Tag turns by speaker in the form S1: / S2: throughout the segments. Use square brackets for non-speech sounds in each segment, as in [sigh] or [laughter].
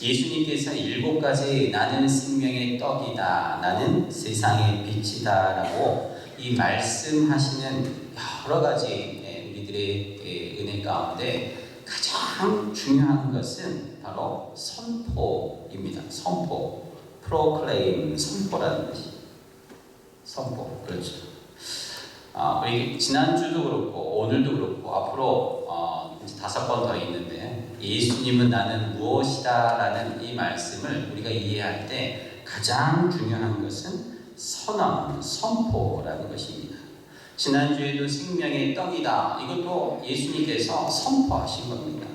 S1: 예수님께서 일곱 가지 나는 생명의 떡이다, 나는 세상의 빛이다라고 이 말씀하시는 여러 가지 예, 우리들의 예, 은혜 가운데 가장 중요한 것은 바로 선포입니다. 선포, 프로클레임, 선포라는 것이 선포 그렇죠. 아, 우리 지난주도 그렇고 오늘도 그렇고 앞으로 어, 다섯 번 더 있는데 예수님은 나는 무엇이다라는 이 말씀을 우리가 이해할 때 가장 중요한 것은 선언, 선포라는 것입니다. 지난주에도 생명의 떡이다. 이것도 예수님께서 선포하신 겁니다.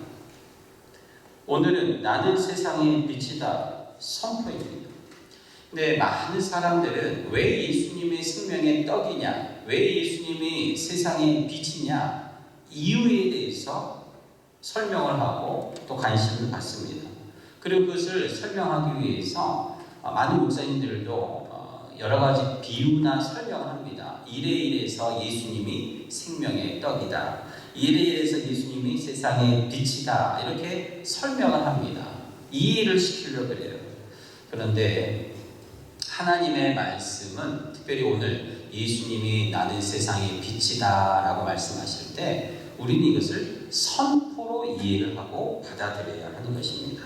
S1: 오늘은 나는 세상의 빛이다. 선포입니다. 근데 많은 사람들은 왜 예수님의 생명의 떡이냐, 왜 예수님이 세상의 빛이냐, 이유에 대해서 설명을 하고 또 관심을 갖습니다. 그리고 그것을 설명하기 위해서 많은 목사님들도 어, 여러 가지 비유나 설명을 합니다. 이래 이래서 예수님이 생명의 떡이다. 이래 이래서 예수님이 세상의 빛이다. 이렇게 설명을 합니다. 이해를 시키려고 그래요. 그런데 하나님의 말씀은 특별히 오늘 예수님이 나는 세상의 빛이다 라고 말씀하실 때 우리는 이것을 선 이해를 하고 받아들여야 하는 것입니다.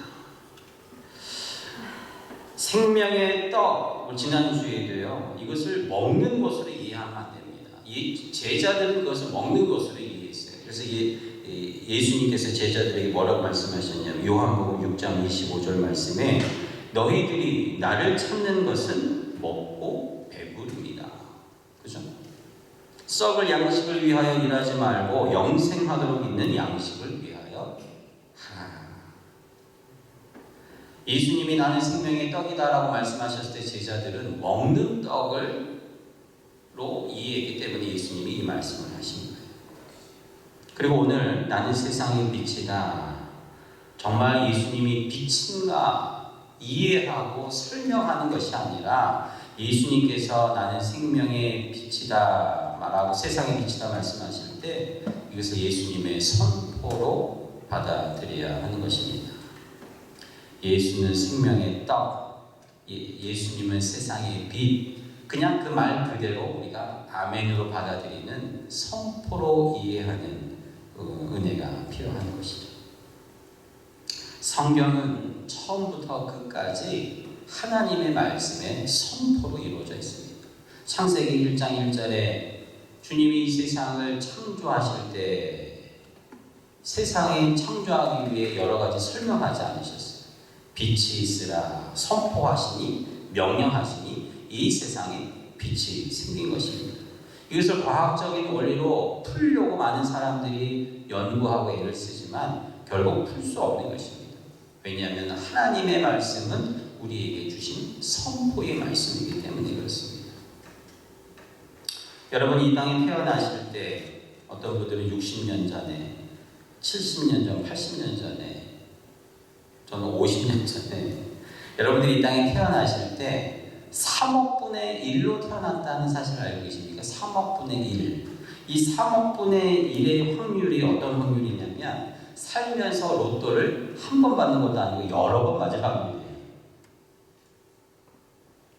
S1: 생명의 떡, 뭐 지난주에도요, 이것을 먹는 것으로 이해하면 안 됩니다. 이 제자들은 그것을 먹는 것으로 이해했어요. 그래서 예, 예수님께서 제자들에게 뭐라고 말씀하셨냐면, 요한복음 6장 25절 말씀에, 너희들이 나를 찾는 것은 먹고 배부릅니다. 그죠? 썩을 양식을 위하여 일하지 말고 영생하도록 있는 양식을 위하여 하라. 예수님이 나는 생명의 떡이다라고 말씀하셨을 때 제자들은 먹는 떡을로 이해했기 때문에 예수님이 이 말씀을 하신 거예요. 그리고 오늘 나는 세상의 빛이다. 정말 예수님이 빛인가 이해하고 설명하는 것이 아니라 예수님께서 나는 생명의 빛이다 말하고 세상의 빛이다 말씀하실 때 이것을 예수님의 선포로 받아들여야 하는 것입니다. 예수는 생명의 떡, 예, 수님은 세상의 빛. 그냥 그 말 그대로 우리가 아멘으로 받아들이는 선포로 이해하는 그 은혜가 필요한 것이죠. 성경은 처음부터 끝까지 하나님의 말씀의 선포로 이루어져 있습니다. 창세기 1장 1절에 주님이 이 세상을 창조하실 때 세상에 창조하기 위해 여러 가지 설명하지 않으셨어요. 빛이 있으라 선포하시니 명령하시니 이 세상에 빛이 생긴 것입니다. 이것을 과학적인 원리로 풀려고 많은 사람들이 연구하고 애를 쓰지만 결국 풀 수 없는 것입니다. 왜냐하면 하나님의 말씀은 우리에게 주신 선포의 말씀이기 때문에 그렇습니다. 여러분이 이 땅에 태어나실 때 어떤 분들은 60년 전에, 70년 전, 80년 전에, 저는 50년 전에 여러분들이 이 땅에 태어나실 때 3억 분의 1로 태어났다는 사실을 알고 계십니까? 3억 분의 1. 이 3억 분의 1의 확률이 어떤 확률이냐면 살면서 로또를 한 번 받는 것도 아니고 여러 번 맞을 확률이에요.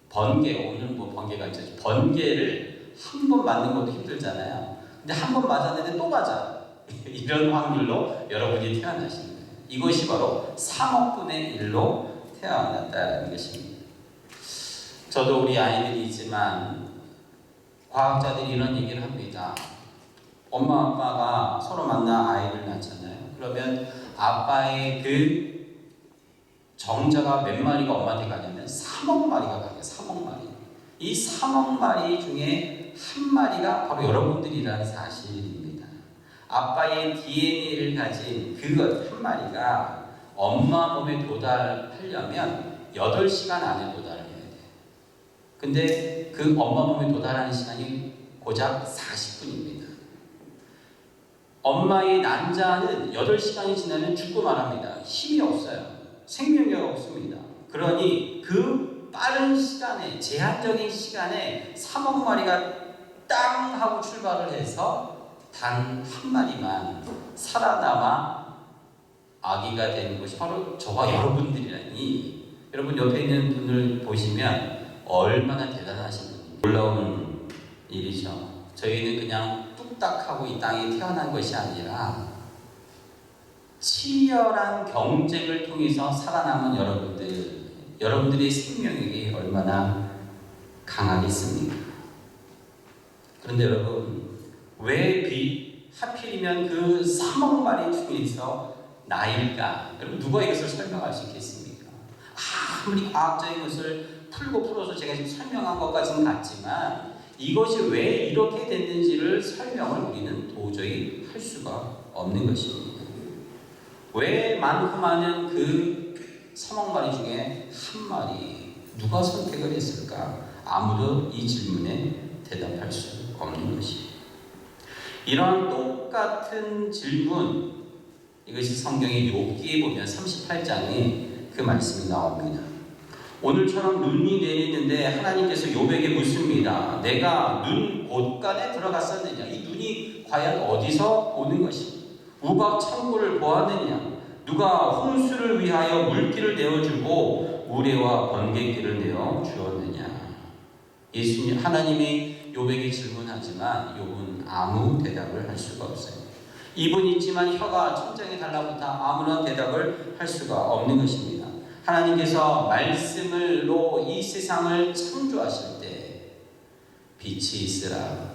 S1: 번개, 오늘 뭐 번개가 있죠. 번개를 한 번 맞는 것도 힘들잖아요. 근데 한 번 맞았는데 또 맞아. [laughs] 이런 확률로 여러분이 거예요. 이것이 바로 3억 분의 1로 태어났다는 것입니다. 저도 우리 아이들이 있지만 과학자들이 이런 얘기를 합니다. 엄마 아빠가 서로 만나 아이를 낳잖아요. 그러면 아빠의 그 정자가 몇 마리가 엄마한테 가냐면 3억 마리가 가요. 3억 마리. 이 3억 마리 중에 한 마리가 바로 여러분들이라는 사실입니다. 아빠의 DNA를 가진 그것 한 마리가 엄마 몸에 도달하려면 8시간 안에 도달해야 돼. 근데 그 엄마 몸에 도달하는 시간이 고작 40분입니다. 엄마의 난자는 8시간이 지나면 죽고 말합니다. 힘이 없어요. 생명이 없습니다. 그러니 그 빠른 시간에, 제한적인 시간에 3억 마리가 땅 하고 출발을 해서 단 한 마리만 살아남아 아기가 되는 것이 바로 저와 여러분들이라니 여러분 옆에 있는 분을 보시면 얼마나 대단하신 분입니다. 놀라운 일이죠. 저희는 그냥 뚝딱 하고 이 땅에 태어난 것이 아니라 치열한 경쟁을 통해서 살아남은 여러분들, 여러분들의 생명력이 얼마나 강하겠습니까? 그런데 여러분, 왜 비, 하필이면 그 3억 마리 중에서 나일까? 여러분, 누가 이것을 설명할 수 있겠습니까? 아무리 과학적인 것을 풀고 풀어서 제가 지금 설명한 것까지는 같지만 이것이 왜 이렇게 됐는지를 설명을 우리는 도저히 할 수가 없는 것입니다. 왜 많고 많은 그 3억 마리 중에 한 마리 누가 선택을 했을까? 아무도 이 질문에 대답할 수 없는 것입니다. 이런 똑같은 질문 이것이 성경의 욥기에 보면 38장에 그 말씀이 나옵니다. 오늘처럼 눈이 내리는데 하나님께서 욥에게 묻습니다. 내가 눈 곳간에 들어갔었느냐? 이 눈이 과연 어디서 오는 것인가? 우박 창고를 보았느냐? 누가 홍수를 위하여 물길을 내어주고 우레와 번개길을 내어 주었느냐? 예수님 하나님이 욥에게 질문하지만 욥은 아무 대답을 할 수가 없어요. 입은 있지만 혀가 천장에 달라붙어 아무런 대답을 할 수가 없는 것입니다. 하나님께서 말씀을로 이 세상을 창조하실 때 빛이 있으라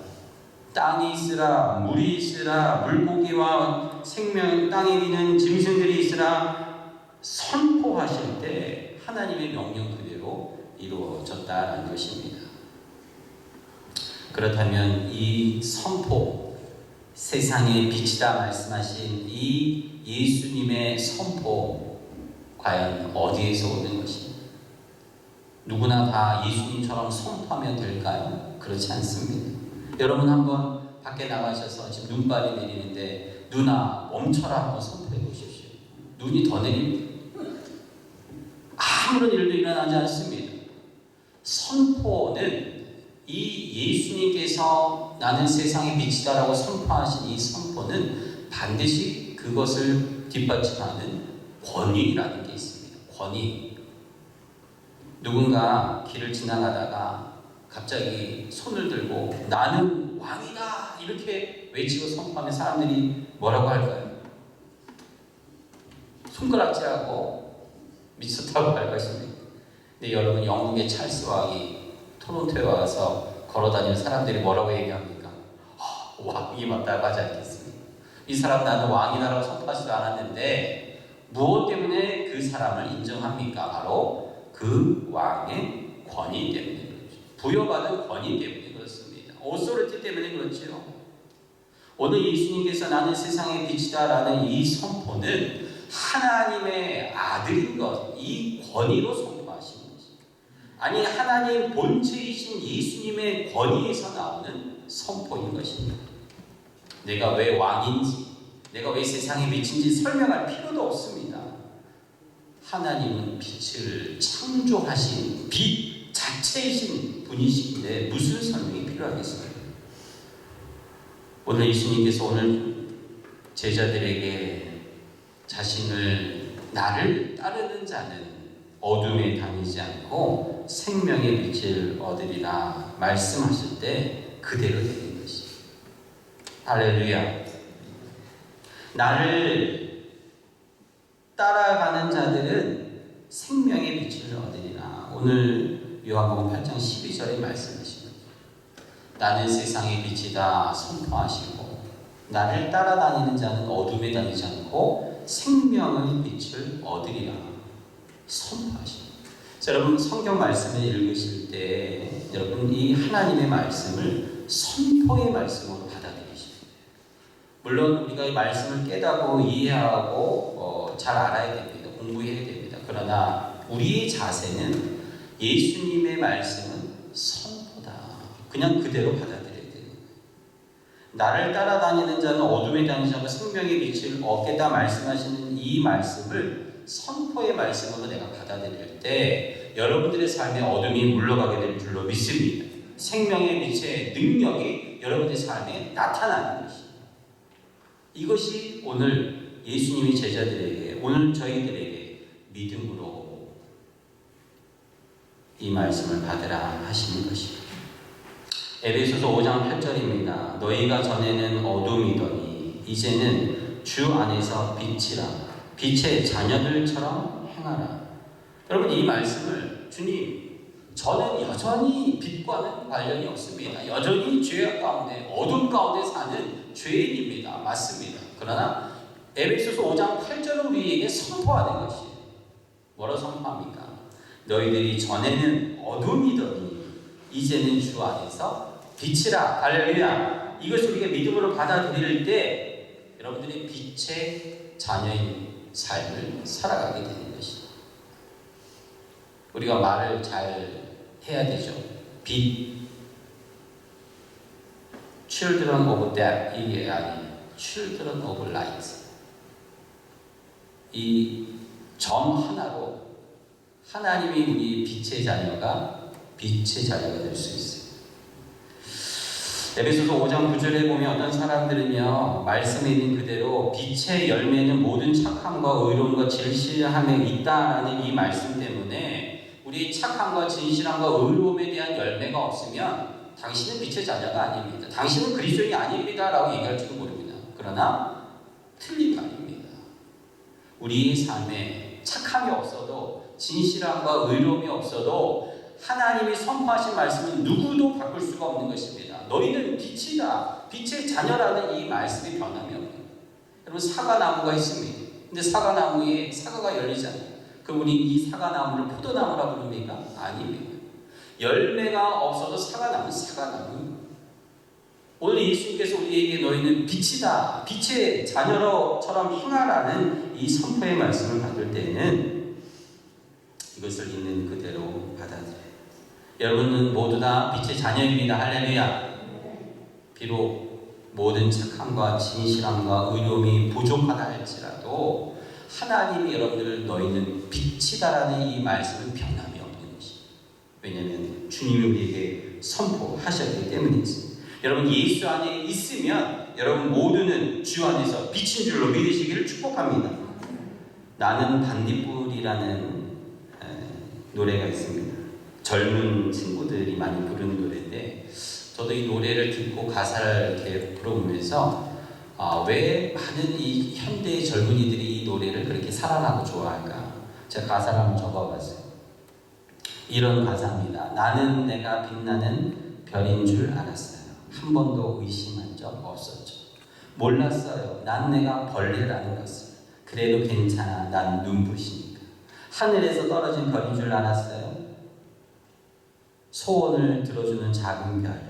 S1: 땅이 있으라 물이 있으라 물고기와 생명 땅에 있는 짐승들이 있으라 선포하실 때 하나님의 명령 그대로 이루어졌다는 것입니다. 그렇다면 이 선포 세상의 빛이다 말씀하신 이 예수님의 선포 과연 어디에서 오는 것입니까? 누구나 다 예수님처럼 선포하면 될까요? 그렇지 않습니다. 여러분 한번 밖에 나가셔서 지금 눈발이 내리는데 누나 멈춰라 한번 선포해 보십시오. 눈이 더 내립니다. 아무런 일도 일어나지 않습니다. 선포는 이 예수님께서 나는 세상의 빛이다라고 선포하신 이 선포는 반드시 그것을 뒷받침하는 권위라는 게 있습니다. 권위. 누군가 길을 지나가다가 갑자기 손을 들고 나는 왕이다 이렇게 외치고 선포하면 사람들이 뭐라고 할까요? 손가락질하고 미쳤다고 할 것입니다. 근데 여러분 영국의 찰스 왕이 토론토에 와서 걸어다니는 사람들이 뭐라고 얘기합니까? 아, 왕이 맞다고 하지 않겠습니까? 이 사람 나는 왕이다라고 선포하지도 않았는데 무엇 때문에 그 사람을 인정합니까? 바로 그 왕의 권위 때문에 그렇죠. 부여받은 권위 때문에 그렇습니다. 오소리티 때문에 그렇죠. 오늘 예수님께서 나는 세상의 빛이다라는 이 선포는 하나님의 아들인 것, 이 권위로. 아니 하나님 본체이신 예수님의 권위에서 나오는 선포인 것입니다. 내가 왜 왕인지, 내가 왜 세상의 빛인지 설명할 필요도 없습니다. 하나님은 빛을 창조하신 빛 자체이신 분이시기에 무슨 설명이 필요하겠습니까? 오늘 예수님께서 오늘 제자들에게 자신을 나를 따르는 자는 어둠에 다니지 않고 생명의 빛을 얻으리라 말씀하실 때 그대로 되는 것이. 할렐루야. 나를 따라가는 자들은 생명의 빛을 얻으리라. 오늘 요한복음 8장 12절에 말씀하십니다. 나는 세상의 빛이다 선포하시고 나를 따라다니는 자는 어둠에 다니지 않고 생명의 빛을 얻으리라 선포하십니다. 자, 여러분 성경 말씀을 읽으실 때 여러분 이 하나님의 말씀을 선포의 말씀으로 받아들이십니다. 물론 우리가 이 말씀을 깨닫고 이해하고 어, 잘 알아야 됩니다. 공부해야 됩니다. 그러나 우리의 자세는 예수님의 말씀은 선포다. 그냥 그대로 받아들여야 돼요. 나를 따라다니는 자는 어둠에 다니지 않고 생명의 빛을 얻겠다 말씀하시는 이 말씀을 선포의 말씀으로 내가 받아들일 때 여러분들의 삶에 어둠이 물러가게 될 줄로 믿습니다. 생명의 빛의 능력이 여러분의 삶에 나타나는 것입니다. 이것이 오늘 예수님이 제자들에게 오늘 저희들에게 믿음으로 이 말씀을 받으라 하시는 것입니다. 에베소서 5장 8절입니다. 너희가 전에는 어둠이더니 이제는 주 안에서 빛이라 빛의 자녀들처럼 행하라. 여러분 이 말씀을 주님 저는 여전히 빛과는 관련이 없습니다. 여전히 죄 가운데 어둠 가운데 사는 죄인입니다. 맞습니다. 그러나 에베소서 5장 8절은 우리에게 선포하는 것이 뭐라 선포합니까? 너희들이 전에는 어둠이더니 이제는 주 안에서 빛이라 할렐루야. 이것을 우리가 믿음으로 받아들일 때 여러분들이 빛의 자녀인 삶을 살아가게 되는 것입니다. 우리가 말을 잘 해야 되죠. 빛. Children of that 이게 아니 Children of light. 이 점 하나로 하나님이 우리 빛의 자녀가 빛의 자녀가 될 수 있어요. 에베소서 5장 9절에 보면 어떤 사람들은요 말씀에 있는 그대로 빛의 열매는 모든 착함과 의로움과 진실함에 있다라는 이 말씀 때문에 우리 착함과 진실함과 의로움에 대한 열매가 없으면 당신은 빛의 자녀가 아닙니다. 당신은 그리스도인이 아닙니다라고 얘기할지도 모릅니다. 그러나 틀린 말입니다. 우리의 삶에 착함이 없어도 진실함과 의로움이 없어도 하나님이 선포하신 말씀은 누구도 바꿀 수가 없는 것입니다. 너희는 빛이다. 빛의 자녀라는 이 말씀이 변함이 여러분 사과나무가 있습니다. 근데 사과나무에 사과가 열리잖아요. 그럼 우리 이 사과나무를 포도나무라 부릅니까? 아닙니다. 열매가 없어도 사과나무는 사과나무. 오늘 예수님께서 우리에게 너희는 빛이다. 빛의 자녀로처럼 행하라는 이 선포의 말씀을 받을 때는 이것을 있는 그대로 받아들여요. 여러분은 모두 다 빛의 자녀입니다. 할렐루야. 비록 모든 착함과 진실함과 의로움이 부족하다 할지라도 하나님이 여러분들 너희는 빛이다라는 이 말씀은 변함이 없는 것이. 왜냐하면 주님이 우리에게 선포하셨기 때문이지. 여러분 예수 안에 있으면 여러분 모두는 주 안에서 빛인 줄로 믿으시기를 축복합니다. 나는 반딧불이라는 에, 노래가 있습니다. 젊은 친구들이 많이 부르는 노래인데 저도 이 노래를 듣고 가사를 이렇게 불어보면서 아, 왜 많은 이 현대의 젊은이들이 이 노래를 그렇게 사랑하고 좋아할까? 제가 가사를 한번 적어봤어요. 이런 가사입니다. 나는 내가 빛나는 별인 줄 알았어요. 한 번도 의심한 적 없었죠. 몰랐어요. 난 내가 벌레라는 것을. 그래도 괜찮아. 난 눈부시니까. 하늘에서 떨어진 별인 줄 알았어요. 소원을 들어주는 작은 별.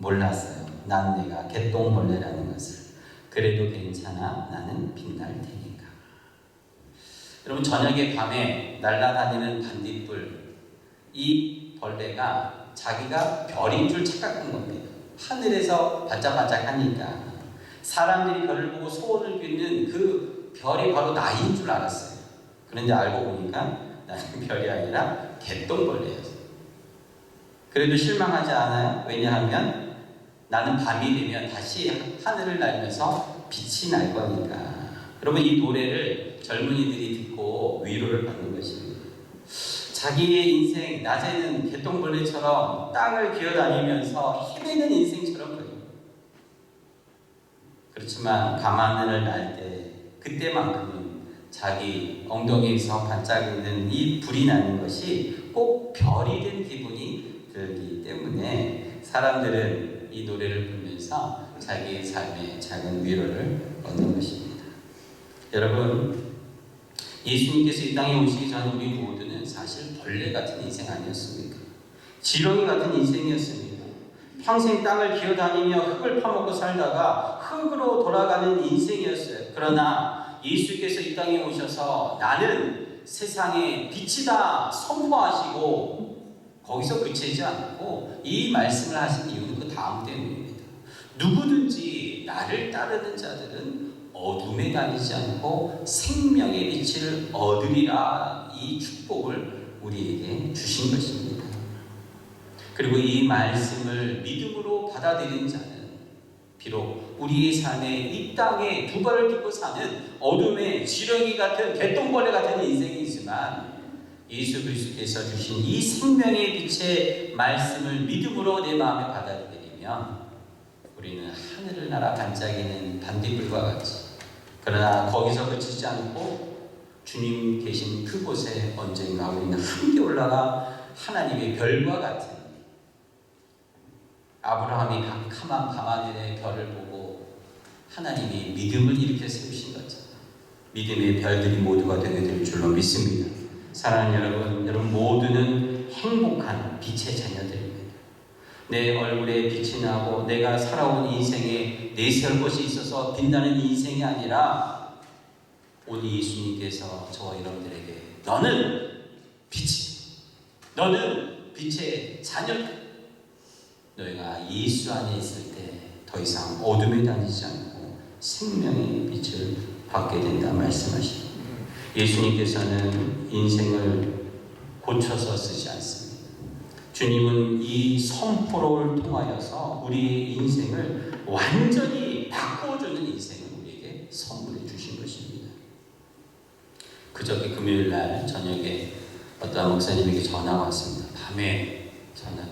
S1: 몰랐어요. 난 내가 개똥벌레라는 것을. 그래도 괜찮아. 나는 빛날 테니까. 여러분, 저녁에 밤에 날아다니는 반딧불. 이 벌레가 자기가 별인 줄 착각한 겁니다. 하늘에서 반짝반짝하니까 사람들이 별을 보고 소원을 빌는 그 별이 바로 나인 줄 알았어요. 그런데 알고 보니까 나는 [laughs] 별이 아니라 개똥벌레였어요. 그래도 실망하지 않아요. 왜냐하면 나는 밤이 되면 다시 하늘을 날면서 빛이 날 거니까. 여러분 이 노래를 젊은이들이 듣고 위로를 받는 것입니다. 자기의 인생 낮에는 개똥벌레처럼 땅을 기어다니면서 헤매는 인생처럼 그려요. 그렇지만 밤하늘을 날 때 그때만큼은 자기 엉덩이에서 반짝이는 이 불이 나는 것이 꼭 별이 된 기분이 들기 때문에 사람들은 이 노래를 부르면서 자기의 삶에 작은 위로를 얻는 것입니다. 여러분 예수님께서 이 땅에 오시기 전 우리 모두는 사실 벌레 같은 인생 아니었습니까? 지렁이 같은 인생이었습니다. 평생 땅을 기어다니며 흙을 파먹고 살다가 흙으로 돌아가는 인생이었어요. 그러나 예수께서 이 땅에 오셔서 나는 세상의 빛이다 선포하시고 거기서 그치지 않고 이 말씀을 하신 이유는 그 다음 때문입니다. 누구든지 나를 따르는 자들은 어둠에 다니지 않고 생명의 빛을 얻으리라 이 축복을 우리에게 주신 것입니다. 그리고 이 말씀을 믿음으로 받아들인 자는 비록 우리의 삶에 이 땅에 두 발을 딛고 사는 어둠의 지렁이 같은 개똥벌레 같은 인생이지만 예수 그리스도께서 주신 이 생명의 빛의 말씀을 믿음으로 내 마음에 받아 들이면 우리는 하늘을 날아 반짝이는 반딧불과 같이 그러나 거기서 그치지 않고 주님 계신 그곳에 언젠가 우리는 함께 올라가 하나님의 별과 같은 아브라함이 캄캄한 밤하늘의 별을 보고 하나님이 믿음을 일으켜 세우신 것처럼 믿음의 별들이 모두가 되게 될 줄로 믿습니다. 사랑하는 여러분, 여러분 모두는 행복한 빛의 자녀들입니다. 내 얼굴에 빛이 나고 내가 살아온 인생에 내세울 것이 있어서 빛나는 인생이 아니라 오늘 예수님께서 저와 여러분들에게 너는 빛이 너는 빛의 자녀 너희가 예수 안에 있을 때 더 이상 어둠에 다니지 않고 생명의 빛을 받게 된다 말씀하십니다. 예수님께서는 인생을 고쳐서 쓰지 않습니다. 주님은 이 선포를 통하여서 우리의 인생을 완전히 바꿔주는 인생을 우리에게 선물해 주신 것입니다. 그저께 금요일 날 저녁에 어떤 목사님에게 전화가 왔습니다. 밤에 전화.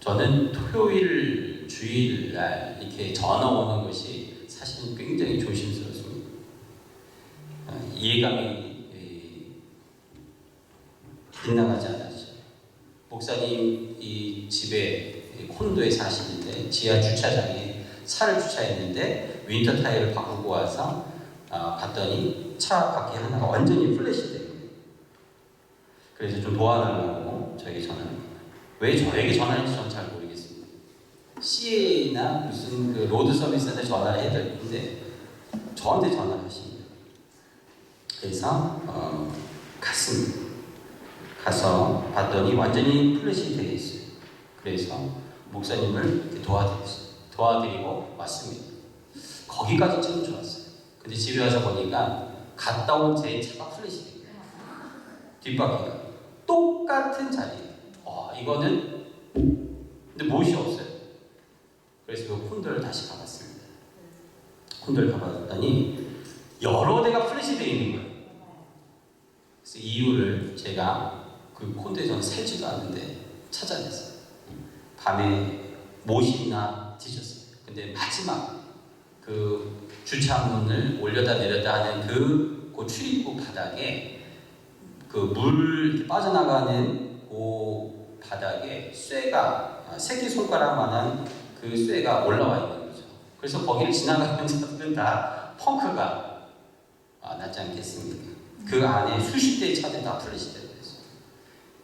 S1: 저는 토요일 주일 날 이렇게 전화 오는 것이 사실은 굉장히 조심스럽습니다. 어, 이해감이 이, 빗나가지 않았죠. 목사님 이 집에 이 콘도에 사시는데 지하 주차장에 차를 주차했는데 윈터 타이어를 바꾸고 와서 어, 갔더니 차 바퀴 하나가 완전히 플래시 돼요. 그래서 좀 도와달라고 저에게 전화를 왜 저에게 전화했는지 저는 잘 모르겠습니다. CA나 무슨 그 로드 서비스한테 전화를 해야 될 텐데 저한테 전화를 하십니다. 그래서 어, 갔습니다. 가서 봤더니 완전히 플래시 되어 있어요. 그래서 목사님을 도와드렸어요. 도와드리고 왔습니다. 거기까지 참 좋았어요. 근데 집에 와서 보니까 갔다 온 제 차가 플래시 돼요. 뒷바퀴가 똑같은 자리에. 어, 이거는 근데 못이 없어요. 그래서 그 콘도를 다시 가봤습니다. 콘도를 가봤더니 여러 대가 플래시 되어 있는 거예요. 그래서 이유를 제가 그 저는 세지도 않는데 찾아냈어요. 밤에 못이나 뒤졌어요. 근데 마지막 그 주차문을 올려다 내렸다 하는 그, 그 출입구 바닥에 그물 빠져나가는 그 바닥에 쇠가 아, 새끼 손가락만한 그 쇠가 올라와 있는 거죠. 그래서 거기를 지나가는 차들은 다 펑크가 아, 났지 않겠습니까? 그 안에 수십 대의 차들이 다 있어요.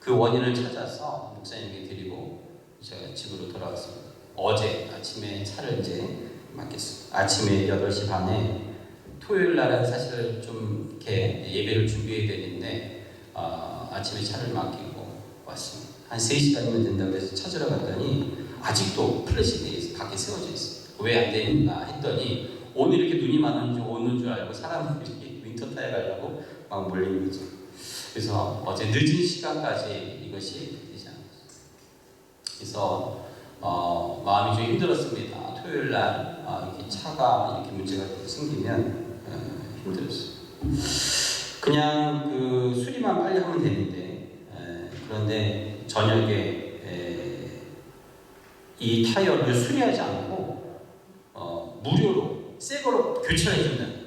S1: 그 원인을 찾아서 목사님에게 드리고 제가 집으로 돌아왔습니다. 어제 아침에 차를 이제 맡겼습니다. 아침에 8시 반에 토요일 날은 사실 좀 이렇게 예배를 준비해야 되는데 어, 아침에 차를 맡기고 왔습니다. 한 3시간이면 된다고 해서 찾으러 갔더니 아직도 플래시 밖에 세워져 있어요. 왜 안 되는가 했더니 오늘 이렇게 눈이 많은 줄 오는 줄 알고 사람들이 윈터 타에 가려고 막 몰리는 거죠. 그래서 어제 늦은 시간까지 이것이 되지 않았어요. 그래서 어, 마음이 좀 힘들었습니다. 토요일 날 어, 이렇게 차가 이렇게 문제가 생기면 어, 힘들었어요. 그냥 그 수리만 빨리 하면 되는데 에, 그런데 저녁에 에, 이 타이어를 수리하지 않고 어, 무료로 새 거로 교체를 해준다는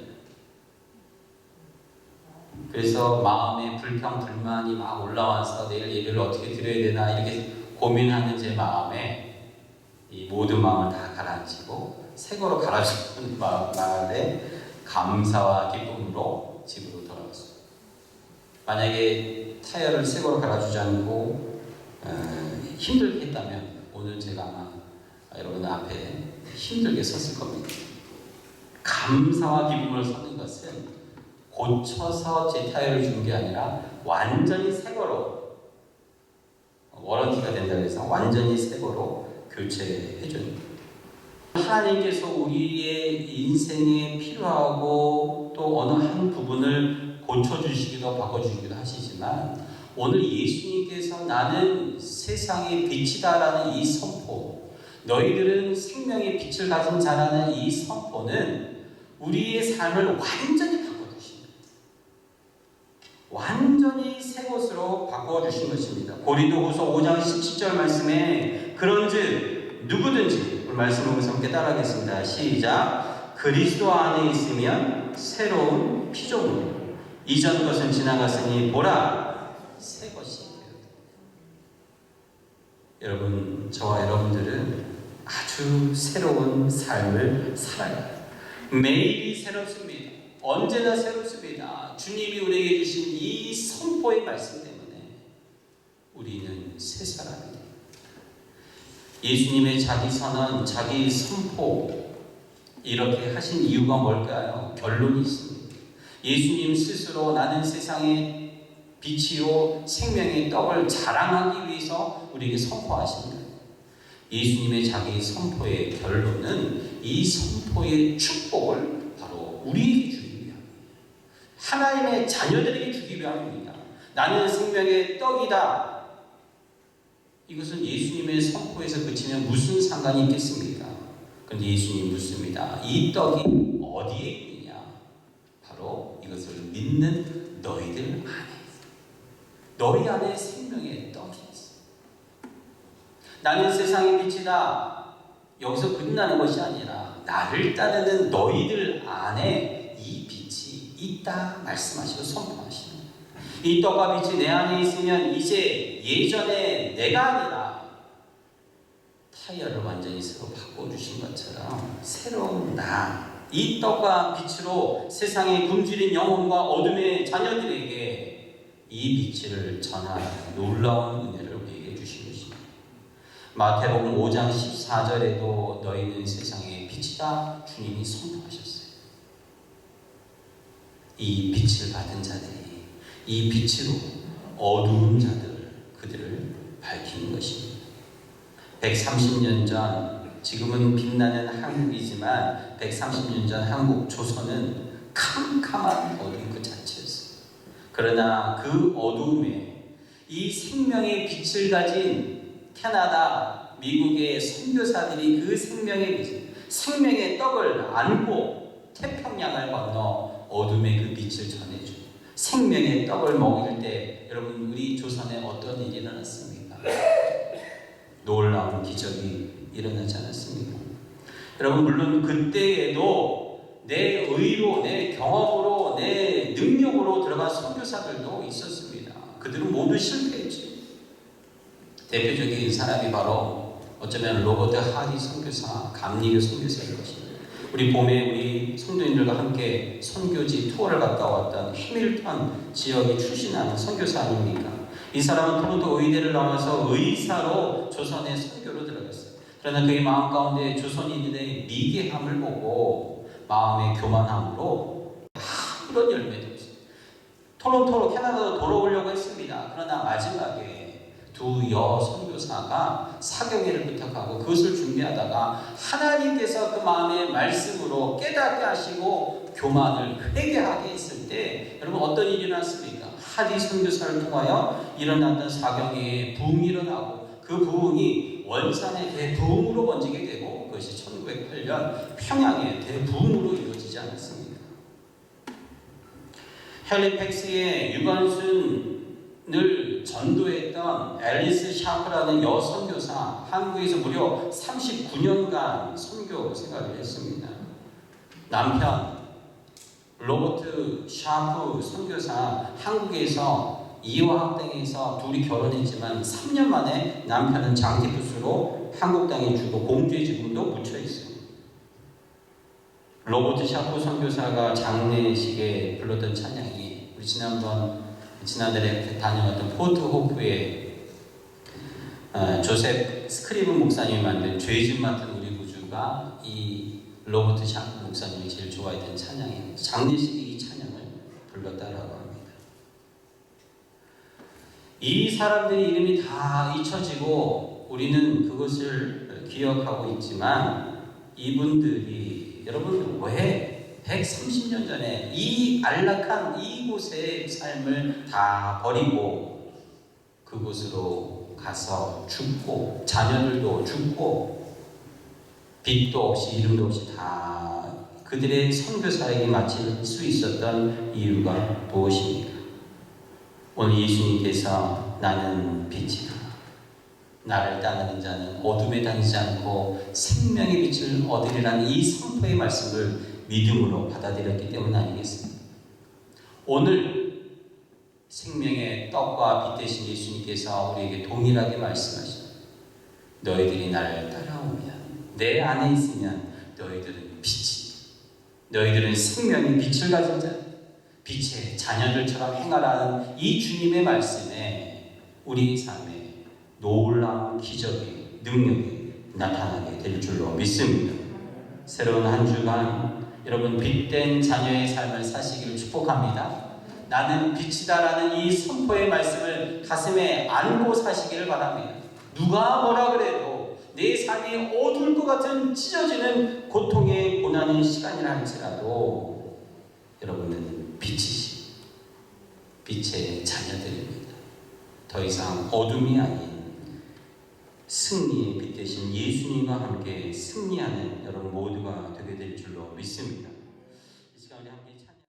S1: 그래서 마음에 불평 불만이 막 올라와서 내일 예배를 어떻게 드려야 되나 이렇게 고민하는 제 마음에 이 모든 마음을 다 가라앉히고 새 거로 갈아주는 [laughs] 마음 마음에 감사와 기쁨으로 집으로 돌아왔어요. 만약에 타이어를 새 거로 갈아주지 않고 어, 힘들게 했다면 오늘 제가 아마 여러분 앞에 힘들게 섰을 겁니다. 감사와 기쁨을 섰는 것은 고쳐서 제 타이어를 준 게 아니라 완전히 새 거로 워런티가 된다고 해서 완전히 새 거로 교체해 줍니다. 하나님께서 우리의 인생에 필요하고 또 어느 한 부분을 고쳐주시기도 바꿔주시기도 하시지만 오늘 예수님께서 나는 세상의 빛이다라는 이 선포 너희들은 생명의 빛을 가진 자라는 이 선포는 우리의 삶을 완전히. 완전히 새 것으로 바꿔주신 것입니다. 고린도후서 5장 17절 말씀에 그런즉 누구든지 말씀을 우선 함께 따라하겠습니다. 시작. 그리스도 안에 있으면 새로운 피조물. 이전 것은 지나갔으니 보라 새 것이. 여러분 저와 여러분들은 아주 새로운 삶을 살아요. 매일이 새롭습니다. 언제나 새롭습니다. 주님이 우리에게 주신 이 선포의 말씀 때문에 우리는 새 사람이. 예수님의 자기 선언, 자기 선포 이렇게 하신 이유가 뭘까요? 결론이 있습니다. 예수님 스스로 나는 세상의 빛이요 생명의 떡을 자랑하기 위해서 우리에게 선포하십니다. 예수님의 자기 선포의 결론은 이 선포의 축복을 바로 우리에게 위함입니다. 하나님의 자녀들에게 주기 위함입니다. 나는 생명의 떡이다. 이것은 예수님의 선포에서 그치면 무슨 상관이 있겠습니까? 그런데 예수님 묻습니다. 이 떡이 어디에 있느냐? 바로 이것을 믿는 너희들 안에 있어. 너희 안에 생명의 떡이 있어. 나는 세상의 빛이다. 여기서 끝나는 것이 아니라 나를 따르는 너희들 안에 있다 말씀하시고 선포하시는 이 떡과 빛이 내 안에 있으면 이제 예전에 내가 아니라 타이어를 완전히 새로 바꿔주신 것처럼 새로운 나, 이 떡과 빛으로 세상의 굶주린 영혼과 어둠의 자녀들에게 이 빛을 전하는 놀라운 은혜를 우리에게 주신 것입니다. 마태복음 5장 14절에도 너희는 세상의 빛이다 주님이 선포하셨어요. 이 빛을 받은 자들이 이 빛으로 어두운 자들 그들을 밝히는 것입니다. 130년 전 지금은 빛나는 한국이지만 130년 전 한국 조선은 캄캄한 어둠 그 자체였어요. 그러나 그 어둠에 이 생명의 빛을 가진 캐나다, 미국의 선교사들이 그 생명의 빛, 생명의 떡을 안고 태평양을 건너 어둠의 그 빛을 전해주고 생명의 떡을 먹일 때 여러분 우리 조선에 어떤 일이 일어났습니까? 놀라운 기적이 일어나지 않았습니까? 여러분 물론 그때에도 내 의로 내 경험으로 내 능력으로 들어간 선교사들도 있었습니다. 그들은 모두 실패했죠. 대표적인 사람이 바로 어쩌면 로버트 하디 선교사, 감리교 선교사일 것입니다. 우리 봄에 우리 성도님들과 함께 선교지 투어를 갔다 왔던 해밀턴 지역에 출신하는 선교사 아닙니까? 이 사람은 토론토 의대를 나와서 의사로 조선의 선교로 들어갔어요. 그러나 그의 마음 가운데 조선인들의 미개함을 보고 마음의 교만함으로 아무런 열매도 없어요. 토론토로 캐나다로 돌아오려고 했습니다. 그러나 마지막에 두 여 선교사가 사경회를 부탁하고 그것을 준비하다가 하나님께서 그 마음의 말씀으로 깨닫게 하시고 교만을 회개하게 했을 때 여러분 어떤 일이 일어났습니까? 하디 선교사를 통하여 일어났던 사경회에 부흥이 일어나고 그 부흥이 원산의 대부흥으로 번지게 되고 그것이 1908년 평양의 대부흥으로 이루어지지 않았습니까? 헬리팩스의 유관순을 전도했던 앨리스 샤프라는 여선교사 한국에서 무려 39년간 선교 생활을 했습니다. 남편 로버트 샤프 선교사 한국에서 이화학당에서 둘이 결혼했지만 3년 만에 남편은 장기부수로 한국 땅에 주고 공주의 지금도 묻혀 있어요. 로버트 샤프 선교사가 장례식에 불렀던 찬양이 우리 지난번 지난달에 다녀왔던 포트 호프의 어, 조셉 스크리븐 목사님이 만든 죄짐 맡은 우리 구주가 이 로버트 샤프 목사님이 제일 좋아했던 찬양이에요. 장례식에 이 찬양을 불렀다라고 합니다. 이 사람들의 이름이 다 잊혀지고 우리는 그것을 기억하고 있지만 이분들이 여러분 왜 130년 전에 이 안락한 이곳의 삶을 다 버리고 그곳으로 가서 죽고 자녀들도 죽고 빛도 없이 이름도 없이 다 그들의 선교사에게 맡길 수 있었던 이유가 무엇입니까? 오늘 예수님께서 나는 빛이다. 나를 따르는 자는 어둠에 다니지 않고 생명의 빛을 얻으리라는 이 선포의 말씀을 믿음으로 받아들였기 때문 아니겠습니까? 오늘 생명의 떡과 빛 대신 예수님께서 우리에게 동일하게 말씀하십니다. 너희들이 나를 따라오면 내 안에 있으면 너희들은 빛이 너희들은 생명의 빛을 가진 자 빛의 자녀들처럼 행하라는 이 주님의 말씀에 우리 삶에 놀라운 기적의 능력이 나타나게 될 줄로 믿습니다. 새로운 한 주간 여러분 빛된 자녀의 삶을 사시기를 축복합니다. 나는 빛이다라는 이 선포의 말씀을 가슴에 안고 사시기를 바랍니다. 누가 뭐라 그래도 내 삶이 어두울 것 같은 찢어지는 고통의 고난의 시간이라 할지라도 여러분은 빛이시 빛의 자녀들입니다. 더 이상 어둠이 아닌 승리의 빛 대신 예수님과 함께 승리하는 여러분 모두가 되게 될 줄로 믿습니다.